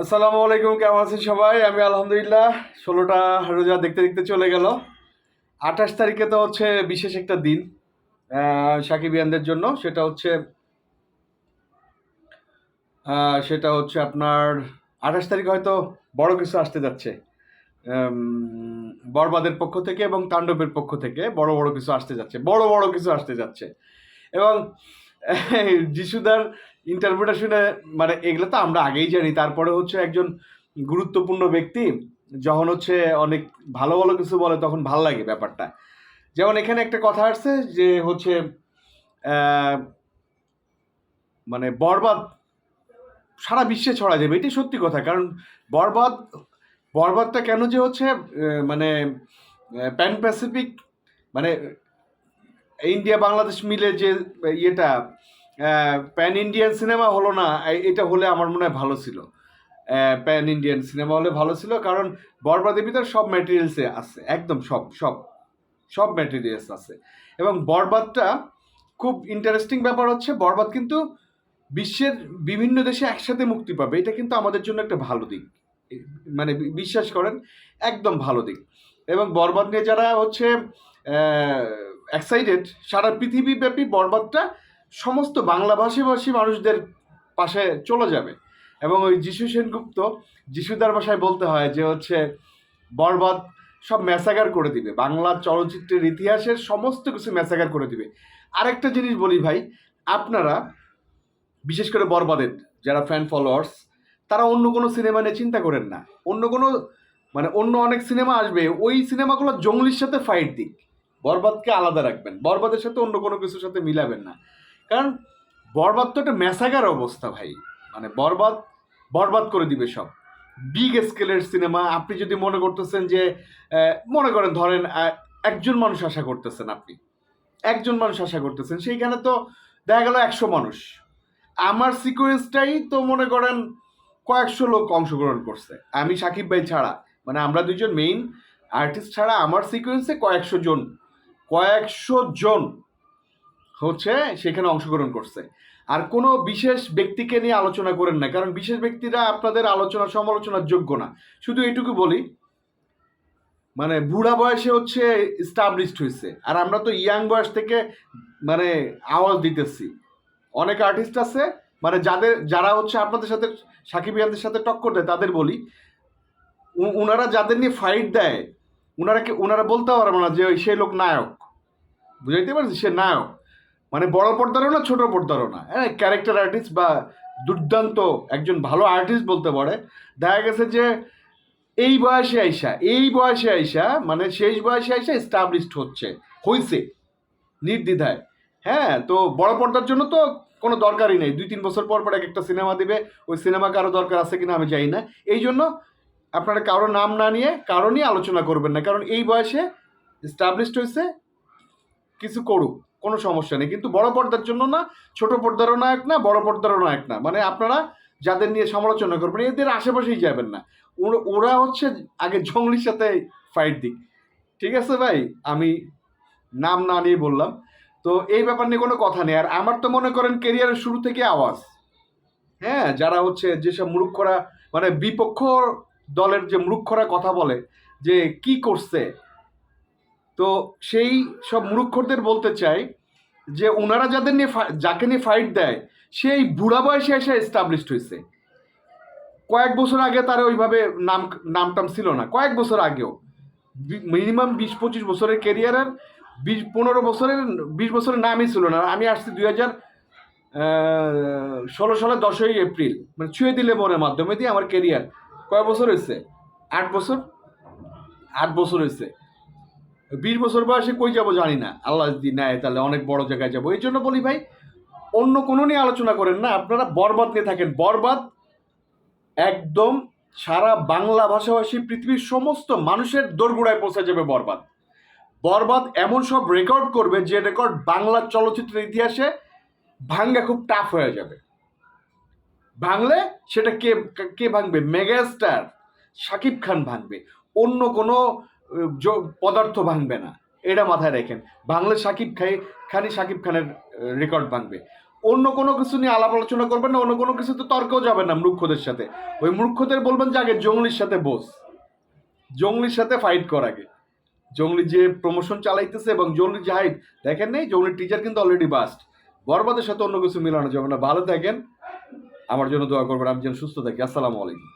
আসসালামু আলাইকুম, কেমন আছেন সবাই? আমি আলহামদুলিল্লাহ, ষোলোটা রোজা দেখতে দেখতে চলে গেল। আঠাশ তারিখে তো হচ্ছে বিশেষ একটা দিন সাকিবিয়ানদের জন্য। সেটা হচ্ছে সেটা হচ্ছে আপনার আঠাশ তারিখ হয়তো বড় কিছু আসতে যাচ্ছে। বরবাদের পক্ষ থেকে এবং তাণ্ডবের পক্ষ থেকে বড় বড় কিছু আসতে যাচ্ছে। বড় বড় কিছু আসতে যাচ্ছে। এবং যিশুদার ইন্টারভিউটা শুনে মানে এগুলো তো আমরা আগেই জানি। তারপরে হচ্ছে একজন গুরুত্বপূর্ণ ব্যক্তি, যখন হচ্ছে অনেক ভালো ভালো কিছু বলে, তখন ভালো লাগে ব্যাপারটা। যেমন এখানে একটা কথা আসছে যে হচ্ছে মানে বরবাদ সারা বিশ্বে ছড়া যাবে। এটাই সত্যি কথা। কারণ বরবাদ, বরবাদটা কেন যে হচ্ছে মানে প্যান প্যাসিফিক মানে ইন্ডিয়া বাংলাদেশ মিলে যে, ইয়েটা প্যান ইন্ডিয়ান সিনেমা হলো না এটা হলে আমার মনে হয় ভালো ছিল। প্যান ইন্ডিয়ান সিনেমা হলে ভালো ছিল, কারণ বরবাদের ভিতরে সব ম্যাটেরিয়ালসে আছে, একদম সব সব সব ম্যাটেরিয়ালস আছে। এবং বরবাদটা খুব ইন্টারেস্টিং ব্যাপার হচ্ছে, বরবাদ কিন্তু বিশ্বের বিভিন্ন দেশে একসাথে মুক্তি পাবে, এটা কিন্তু আমাদের জন্য একটা ভালো দিক। মানে বিশ্বাস করেন, একদম ভালো দিক। এবং বরবাদ নিয়ে যারা হচ্ছে এক্সাইটেড সারা পৃথিবীব্যাপী বরবাদটা সমস্ত বাংলা ভাষীভাষী মানুষদের পাশে চলে যাবে। এবং ওই যিশু সেনগুপ্ত, যিশুদার ভাষায় বলতে হয় যে হচ্ছে, বরবাদ সব ম্যাসাগার করে দিবে। বাংলা চলচ্চিত্রের ইতিহাসের সমস্ত কিছু ম্যাসাগার করে দিবে। আরেকটা জিনিস বলি ভাই, আপনারা, বিশেষ করে বরবাদের যারা ফ্যান ফলোয়ার্স তারা অন্য কোনো সিনেমা নিয়ে চিন্তা করেন না। অন্য কোনো মানে অন্য অনেক সিনেমা আসবে, ওই সিনেমাগুলো জঙ্গলির সাথে ফাইট দিক। বরবাদকে আলাদা রাখবেন। বরবাদের সাথে অন্য কোনো কিছুর সাথে মিলাবেন না। কারণ বরবাদ তো একটা ম্যাসাগার অবস্থা ভাই। মানে বরবাদ বরবাদ করে দিবে সব। বিগ স্কেলের সিনেমা, আপনি যদি মনে করতেছেন যে মনে করেন ধরেন একজন মানুষ আশা করতেছেন আপনি। একজন মানুষ আশা করতেছেন, সেইখানে তো দেখা গেল একশো মানুষ। আমার সিকোয়েন্সটাই তো মনে করেন কয়েকশো লোক অংশগ্রহণ করছে। আমি সাকিব ভাই ছাড়া। মানে আমরা দুজন মেইন আর্টিস্ট ছাড়া আমার সিকোয়েন্সে কয়েকশো জন কয়েকশো জন হচ্ছে সেখানে অংশগ্রহণ করছে। আর কোনো বিশেষ ব্যক্তিকে নিয়ে আলোচনা করেন না, কারণ বিশেষ ব্যক্তিরা আপনাদের আলোচনা সমালোচনার যোগ্য না। শুধু এইটুকু বলি মানে বুড়া বয়সে হচ্ছে স্টাবলিশড হয়েছে, আর আমরা তো ইয়াং বয়স থেকে মানে আওয়াজ দিতেছি। অনেক আর্টিস্ট আছে মানে যাদের, যারা হচ্ছে আপনাদের সাথে, সাকিব ইয়ানদের সাথে টক্কর দেয়, তাদের বলি উনারা যাদের নিয়ে ফাইট দেয় উনারা কি উনারা বলতে পারবে না যে ওই সেই লোক নায়ক। বুঝাইতে পারছি? সে নায়ক। মানে বড় পর্দারও না, ছোট পর্দারও না। হ্যাঁ ক্যারেক্টার আর্টিস্ট বা দুর্দান্ত একজন ভালো আর্টিস্ট বলতে পারে। দেখা গেছে যে এই বয়সে আইসা, এই বয়সে আইসা মানে শেষ বয়সে আইসা এস্টাবলিশড হচ্ছে, হইছে, নির্দ্বিধায়। হ্যাঁ তো বড় পর্দার জন্য তো কোনো দরকারই নেই। দুই তিন বছর পর পর এক একটা সিনেমা দিবে, ওই সিনেমা কারও দরকার আছে কিনা আমি জানি না। এই জন্য আপনারা কারও নাম না নিয়ে কারও নিয়ে আলোচনা করবেন না, কারণ এই বয়সে এস্টাবলিশড হয়েছে কিছু করুক, কোনো সমস্যা নেই। কিন্তু বড় পর্দার জন্য না, ছোট পর্দারও নায়ক না, বড় পর্দারও নায়ক না। মানে আপনারা যাদের নিয়ে সমালোচনা করবেন, এদের আশেপাশেই যাবেন না। ওরা হচ্ছে আগে জঙ্গলির সাথে ফাইট দিক। ঠিক আছে ভাই? আমি নাম না নিয়ে বললাম। তো এই ব্যাপার নিয়ে কোনো কথা নেই। আর আমার তো মনে করেন কেরিয়ারের শুরু থেকে আওয়াজ। হ্যাঁ যারা হচ্ছে যেসব মূর্খরা মানে বিপক্ষ দলের যে মূর্খরা কথা বলে যে কি করছে। তো সেই সব মূর্খদের বলতে চাই যে ওনারা যাদের নিয়ে যাকে নিয়ে ফাইট দেয়, সেই বুড়া বয়সে এসে এস্টাবলিশড হয়েছে। কয়েক বছর আগে তার ওইভাবে নাম নাম টাম ছিল না। কয়েক বছর আগেও। মিনিমাম বিশ, পঁচিশ বছরের কেরিয়ারের বিশ, পনেরো বছরের, বিশ বছরের নামই ছিল না। আমি আসছি দুই হাজার ষোলো সালের দশই এপ্রিল। মানে ছুঁয়ে দিলে মনের মাধ্যমে দিয়ে আমার ক্যারিয়ার কয় বছর হয়েছে? আট বছর? আট বছর হয়েছে। বিশ বছর বয়সে কই যাব জানি না। আল্লাহ যদি নেয় তাহলে অনেক বড় জায়গায় যাব। এই জন্য বলি ভাই, অন্য কোনো নিয়ে আলোচনা করেন না। আপনারা বরবাদ নিয়ে থাকেন। বরবাদ একদম সারা বাংলা ভাষাভাষী পৃথিবীর সমস্ত মানুষের দোরগোড়ায় পৌঁছে যাবে বরবাদ। বরবাদ এমন সব রেকর্ড করবে যে রেকর্ড বাংলা চলচ্চিত্রের ইতিহাসে ভাঙ্গা খুব টাফ হয়ে যাবে। ভাঙলে সেটা কে কে ভাঙবে? মেগাস্টার। শাকিব খান ভাঙবে। অন্য কোনো পদার্থ ভাঙবে না। এটা মাথায় রাখেন। বাংলা শাকিব খাই খানি শাকিব খানের রেকর্ড ভাঙবে। অন্য কোনো কিছু নিয়ে আলাপ আলোচনা করবেন না, অন্য কোনো কিছু তো তর্কেও যাবেন না মূর্খদের সাথে। ওই মূর্খদের বলবেন যে, আগে জঙ্গলির সাথে বোস। জঙ্গলির সাথে ফাইট কর আগে। জঙ্গলি যে প্রমোশন চালাইতেছে এবং জঙ্গলির যে হাইট দেখেন নেই? জঙ্গলির টিচার কিন্তু অলরেডি বাস্ট বরবাদের সাথে অন্য কিছু মিলানো যাবে না। ভালো থাকেন। আমার জন্য দোয়া করবেন। আমি যেন সুস্থ থাকি আসসালামু আলাইকুম।